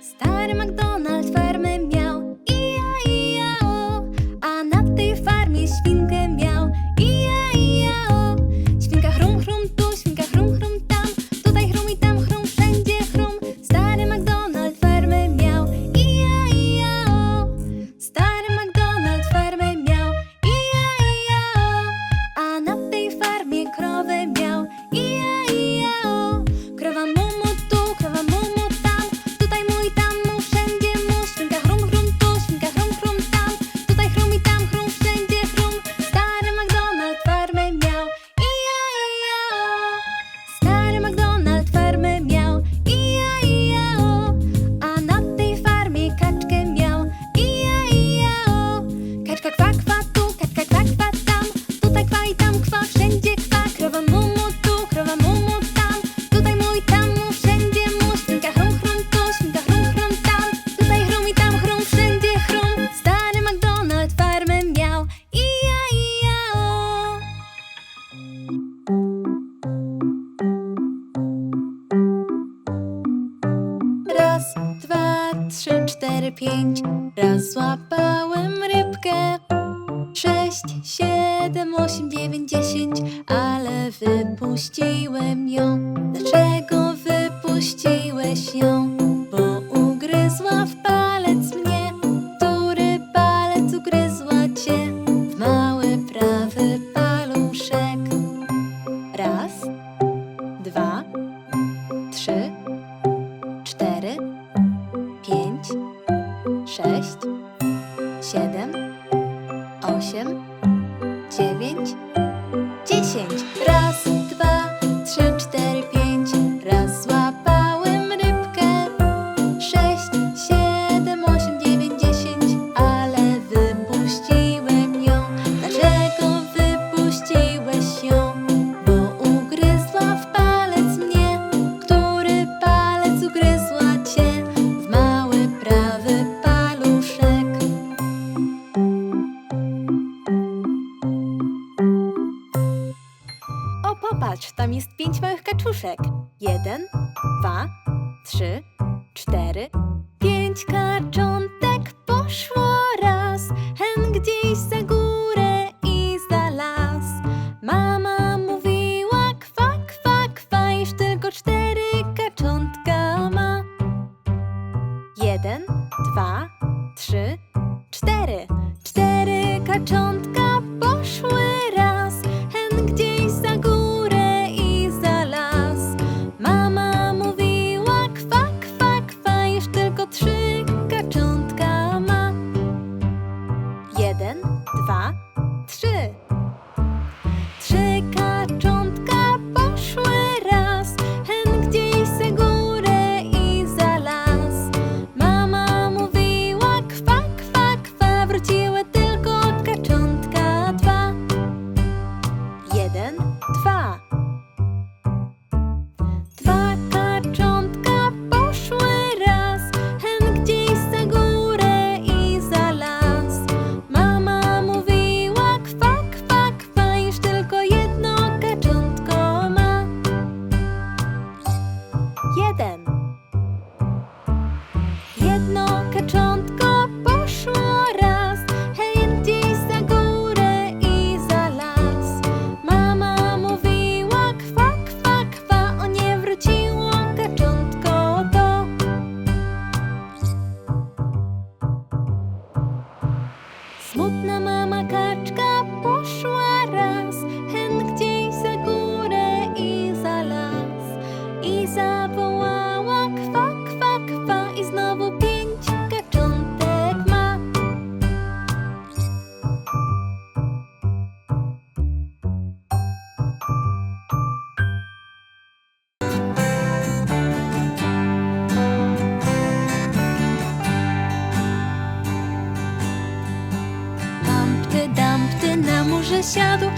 Старый Макдональдс cztery, pięć kaczątek na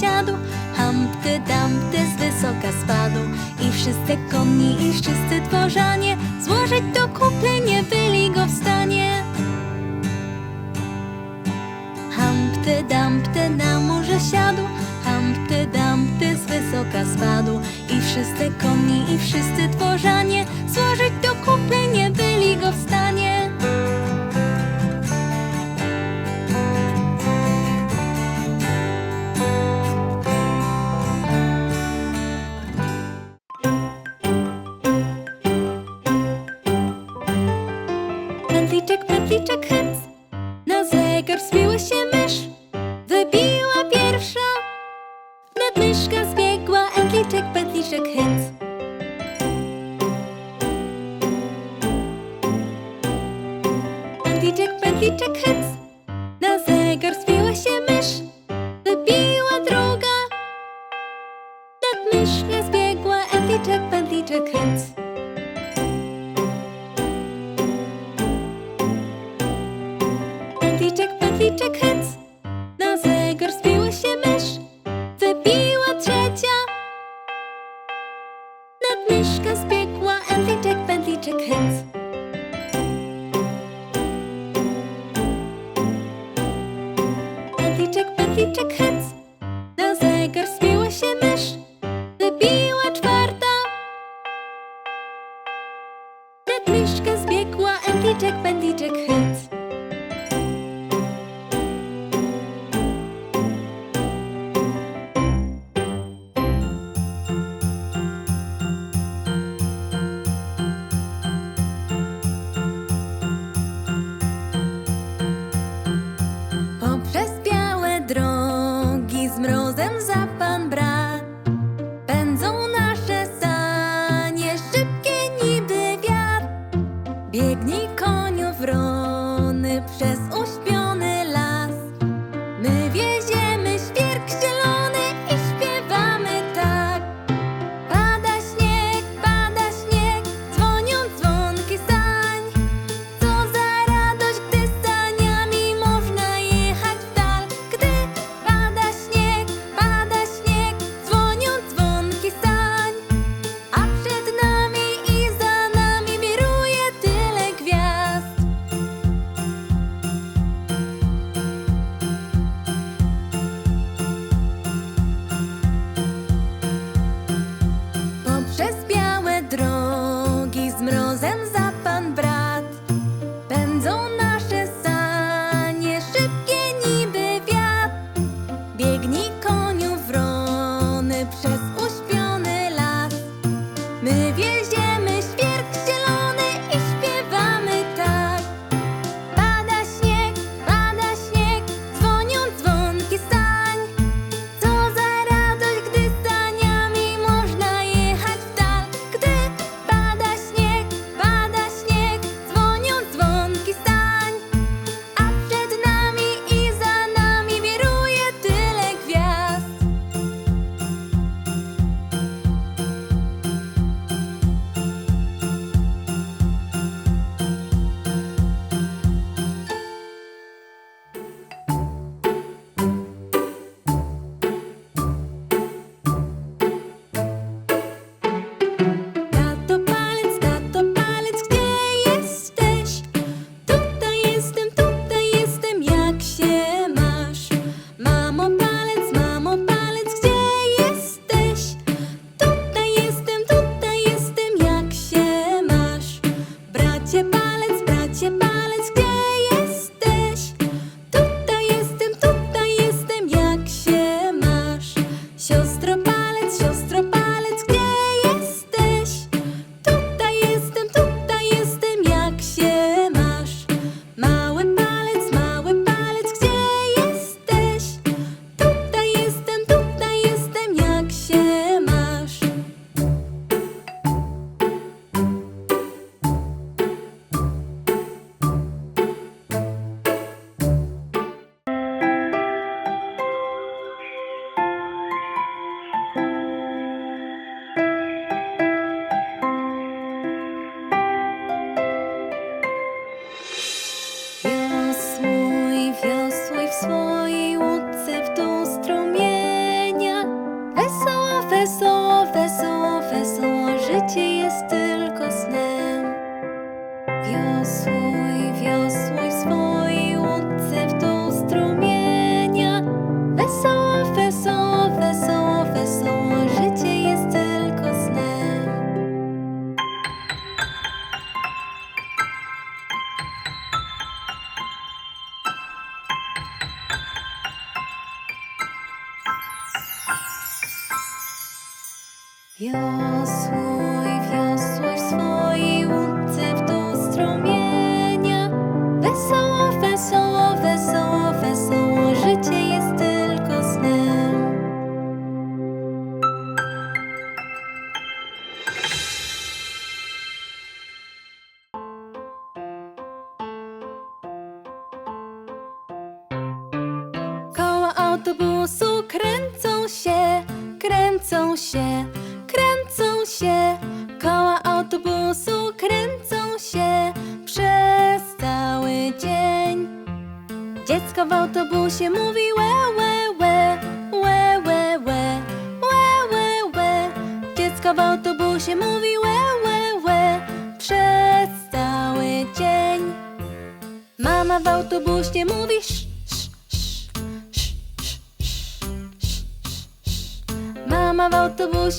siadł Hampty Dumpty z wysoka spadł. I wszyscy konni i wszyscy dworzanie Złożyć do kupy nie byli go w stanie. Hampty Dumpty na murze siadł Hampty Dumpty z wysoka spadł. I wszyscy konni i wszyscy dworzanie Pliczek, plepliczek, hyc Na zegar wspięła się mysz. Wybiła pierwsza. Nadmyszka zbiegła Etliczek, petliczek, hyc Etliczek, petliczek, hyc Patyczek, take hyc.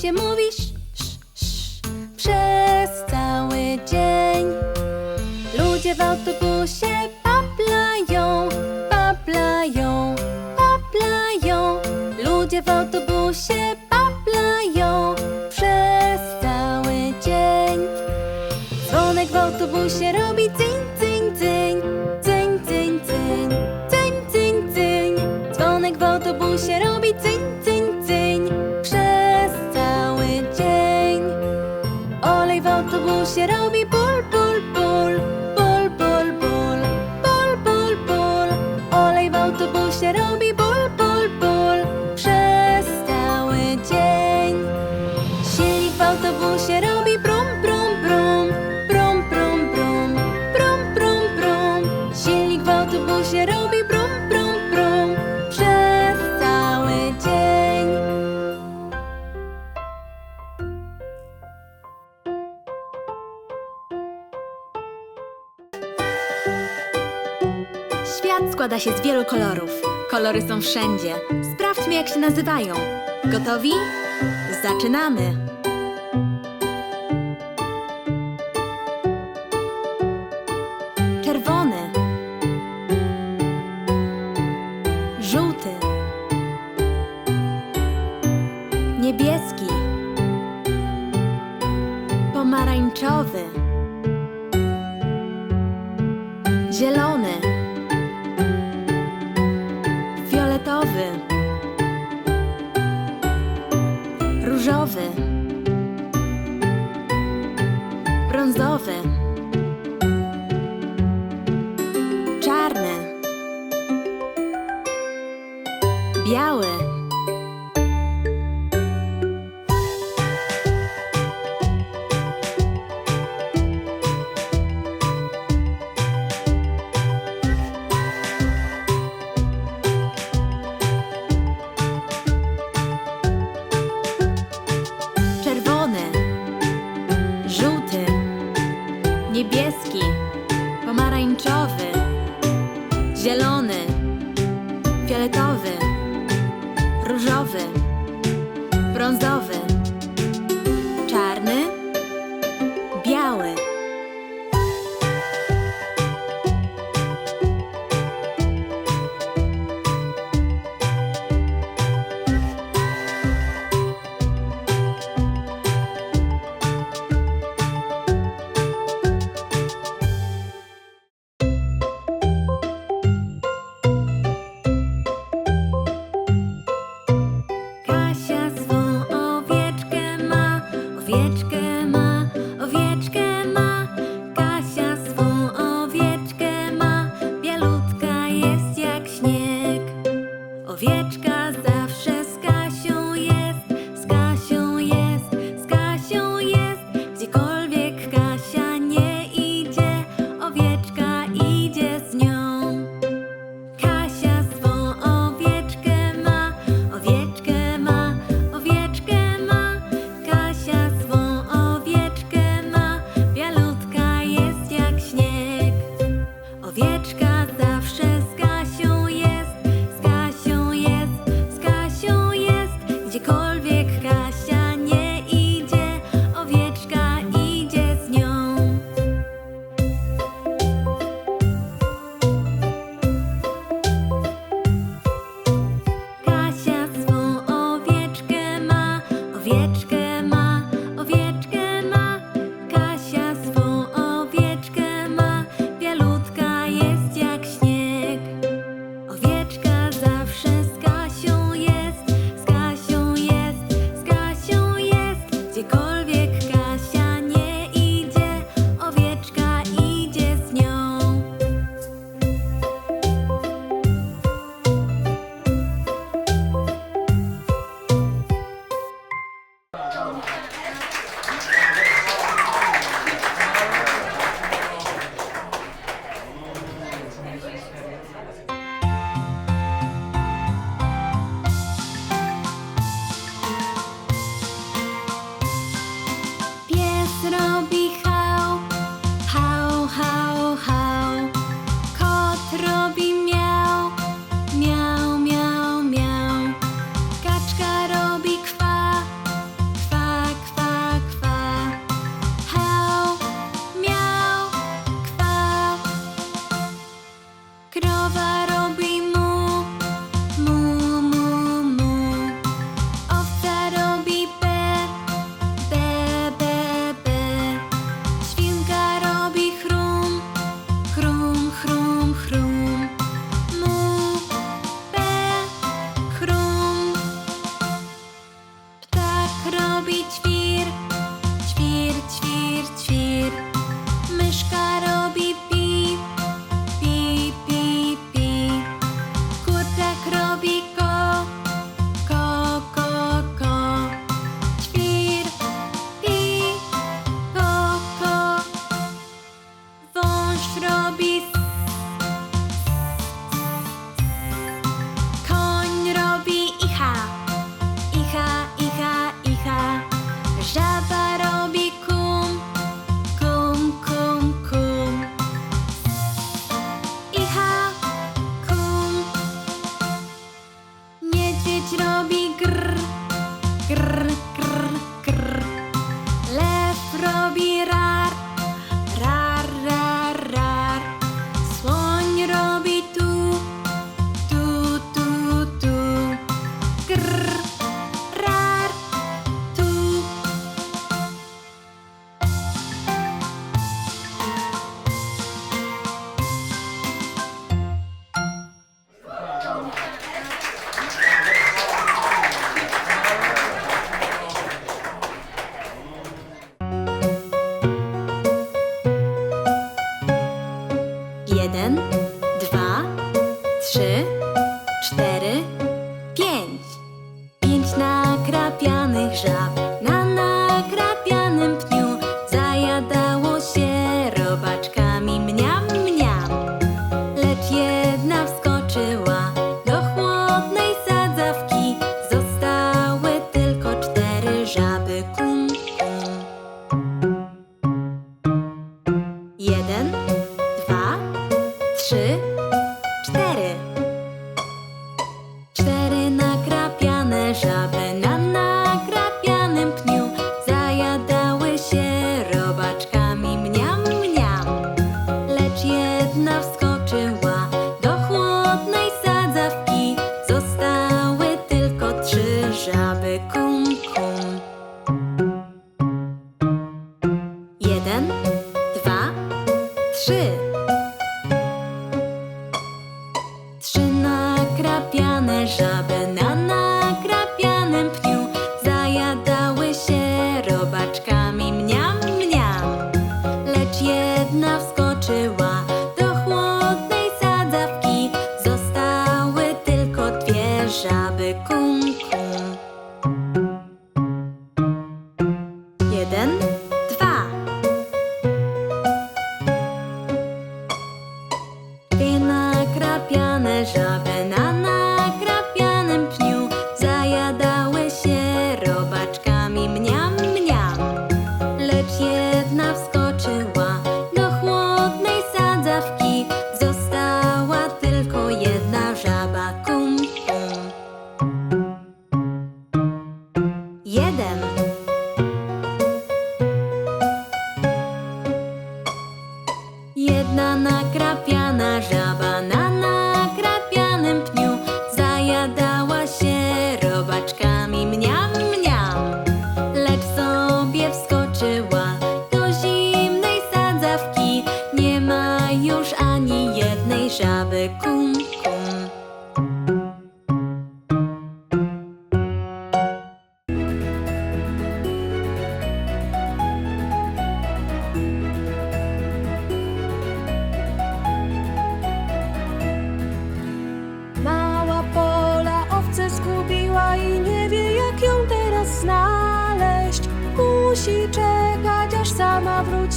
się mówi sz, sz, sz przez cały dzień. Ludzie w autobusie paplają, paplają, paplają. Ludzie w autobusie paplają. się z wielu kolorów. Kolory są wszędzie. Sprawdźmy, jak się nazywają. Gotowi? Zaczynamy! różowy, brązowy.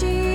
You.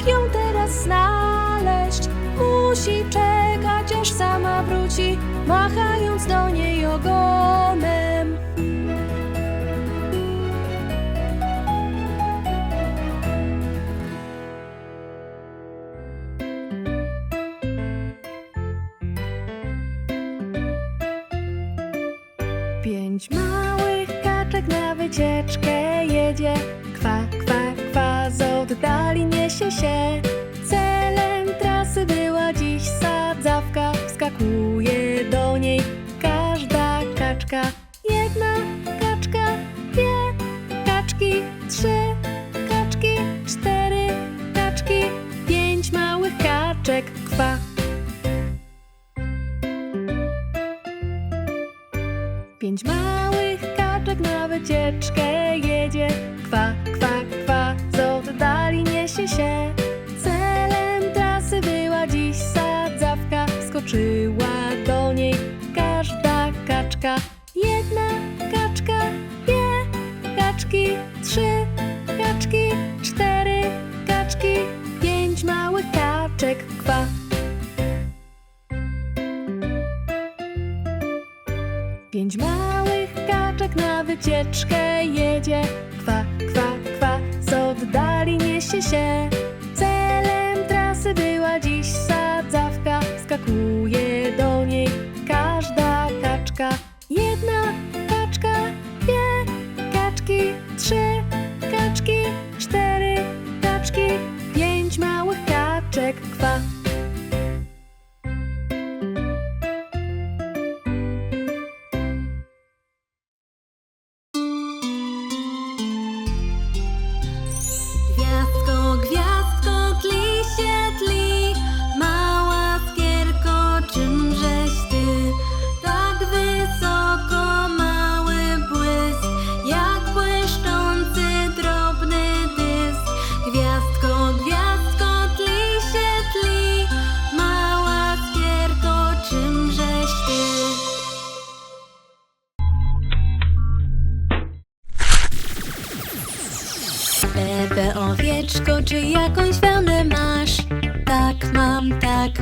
jak ją teraz znaleźć? Musi czekać, aż sama wróci, machając do niej ogon. Pięć małych kaczek na wycieczkę jedzie. Kwa, kwa, kwa, z oddali niesie się. wycieczkę jedzie. Kwa, kwa, kwa, z oddali niesie się.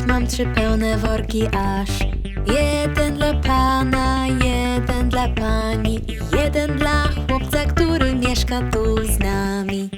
Mam trzy pełne worki aż Jeden dla pana, jeden dla pani I jeden dla chłopca, który mieszka tu z nami.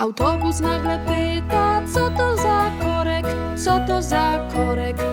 Autobus nagle pyta, co to za korek, co to za korek.